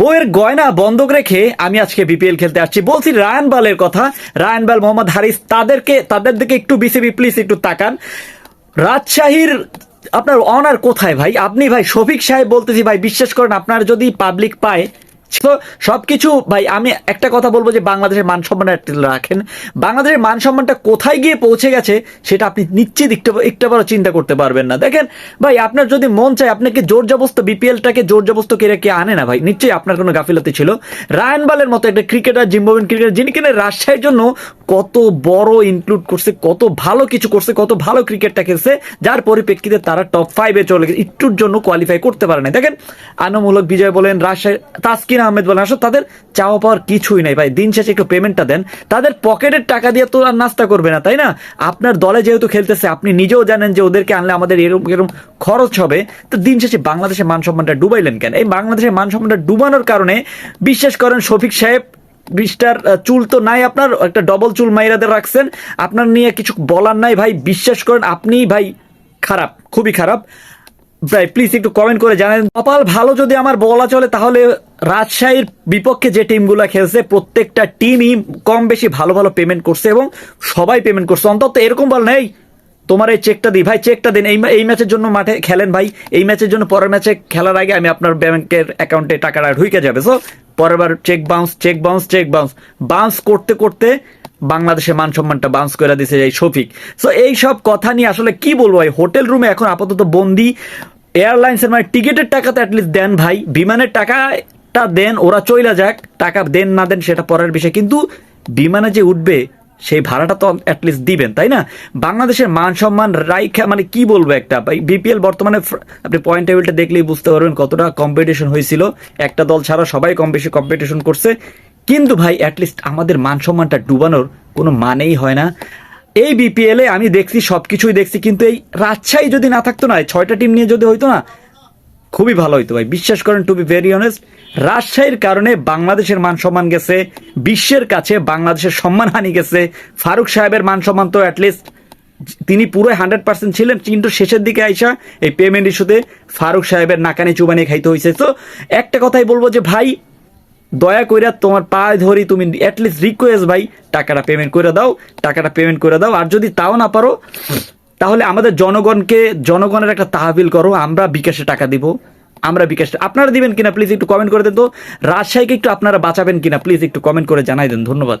বইয়ের গয়না বন্ধক রেখে আমি আজকে বিপিএল খেলতে আসছি। বলছি রায়ান বালের কথা। রায়ান বাল, মোহাম্মদ হারিস, তাদেরকে তাদের দিকে একটু বিসিবি প্লিজ একটু তাকান। রাজশাহীর আপনার অনার কোথায় ভাই? আপনি ভাই, শফিক সাহেব বলতেছি, ভাই, বিশ্বাস করেন আপনার যদি পাবলিক পায় তো সবকিছু, ভাই, আমি একটা কথা বলব যে বাংলাদেশের মান সম্মান রাখেন। বাংলাদেশের মান সম্মানটা কোথায় গিয়ে পৌঁছে গেছে, সেটা আপনি নিশ্চিত একটু একটু বারো চিন্তা করতে পারবেন না। দেখেন, ভাই, আপনার যদি মন চায় আপনাকে জোর জবস্ত বিপিএলটাকে জোর জবস্ত কেড়ে কে আনে না, ভাই? নিশ্চয়ই আপনার কোনো গাফিলতি ছিল। রায়ান বালের মতো একটা ক্রিকেটার, জিম্বাবুয়ান ক্রিকেটার, যিনি কিনা রাজশাহীর জন্য কত বড় ইনক্লুড করছে, কত ভালো কিছু করছে, কত ভালো ক্রিকেটটা খেলছে, যার পরিপ্রেক্ষিতে তারা টপ ফাইভে চলে গেছে। একটুর জন্য কোয়ালিফাই করতে পারে না দেখেন, আনমূলক বিজয় বলেন, রাজশাহী, তাসকিন আহমেদ বলেন, আসলে তাদের চাওয়া পাওয়ার কিছুই নাই। ভাই, দিন শেষে একটু পেমেন্টটা দেন। তাদের পকেটের টাকা দিয়ে তো আর নাস্তা করবে না, তাই না? আপনার দলে যেহেতু খেলতেছে, আপনি নিজেও জানেন যে ওদেরকে আনলে আমাদের এরকম এরকম খরচ হবে। তো দিন শেষে বাংলাদেশের মান সম্মানটা ডুবাইলেন কেন? এই বাংলাদেশের মান সম্মানটা ডুবানোর কারণে, বিশ্বাস করেন শফিক সাহেব বিশটার চুল তো নাই আপনার, একটা ডবল চুল মাইরাদের রাখছেন। আপনার নিয়ে কিছু বলার নাই, ভাই, বিশ্বাস করেন আপনি ভাই খারাপ, খুবই খারাপ। ভাই প্লিজ একটু কমেন্ট করে জানেন। কপাল ভালো যদি আমার বলা চলে, তাহলে রাজশাহীর বিপক্ষে যে টিমগুলো খেলছে, প্রত্যেকটা টিমই কম বেশি ভালো ভালো পেমেন্ট করছে এবং সবাই পেমেন্ট করছে। অন্তত এরকম বল নেই। তোমার এই চেকটা দিই। ভাই চেকটা দিন। এই এই ম্যাচের জন্য মাঠে খেলেন ভাই। এই ম্যাচের জন্য পরের ম্যাচে খেলার আগে আমি আপনার ব্যাংকের অ্যাকাউন্টে টাকাটা ঢুকে যাবে। সো পরের বার check bounce check bounce check bounce bounce করতে করতে বাংলাদেশের মান সম্মানটা বাউন্স করে দিছে এই শফিক। সো এই সব কথা নিয়ে আসলে কি বলব ভাই? হোটেল রুমে এখন আপাতত বন্দি। এয়ারলাইন্সের মানে টিকিটের টাকা তো অ্যাটলিস্ট দেন ভাই। বিমানের টাকাটা দেন, ওরা চইলা যাক। টাকা দেন না দেন সেটা পরের বিষয়। কিন্তু বিমানে যে উঠবে সেই ভাড়াটা তো অ্যাটলিস্ট দিবেন, তাই না? বাংলাদেশের মান সম্মান রাইখা মানে কি বলব একটা? বিপিএল বর্তমানে আপনি পয়েন্ট টেবিলটা দেখলেই বুঝতে পারবেন কতটা কম্পিটিশন হয়েছিল। একটা দল ছাড়া সবাই কম বেশি কম্পিটিশন করছে। কিন্তু ভাই অ্যাটলিস্ট আমাদের মান সম্মানটা ডুবানোর কোনো মানেই হয় না। এই বিপিএলে আমি দেখছি, সবকিছুই দেখছি, কিন্তু এই রাজশাহী যদি না থাকতো না ছয়টা টিম নিয়ে যদি হইতো না খুবই ভালো হইতো ভাই। বিশ্বাস করেন টু বি ভেরি অনেস্ট রাজশাহীর কারণে বাংলাদেশের মান সম্মান গেছে, বিশ্বের কাছে বাংলাদেশের সম্মান হানি গেছে। ফারুক সাহেবের মান সম্মান তো অ্যাটলিস্ট তিনি পুরো হান্ড্রেড পার্সেন্ট ছিলেন, কিন্তু শেষের দিকে আইসা এই পেমেন্ট ইস্যুতে ফারুক সাহেবের নাকানি চুবানি খাইতে হয়েছে তো একটা কথাই বলব যে ভাই, দয়া কইরা তোমার পায়ে ধরি, তুমি অ্যাটলিস্ট রিকোয়েস্ট ভাই, টাকাটা পেমেন্ট করে দাও, টাকাটা পেমেন্ট করে দাও। আর যদি তাও না পারো তাহলে আমাদের জনগণকে, জনগণের একটা তাহবিল করো, আমরা বিকাশে টাকা দিব, আমরা বিকাশ, আপনারা দিবেন কিনা প্লিজ একটু কমেন্ট করে দেন তো। রাজশাহীকে একটু আপনারা বাঁচাবেন কিনা প্লিজ একটু কমেন্ট করে জানাই দেন, ধন্যবাদ।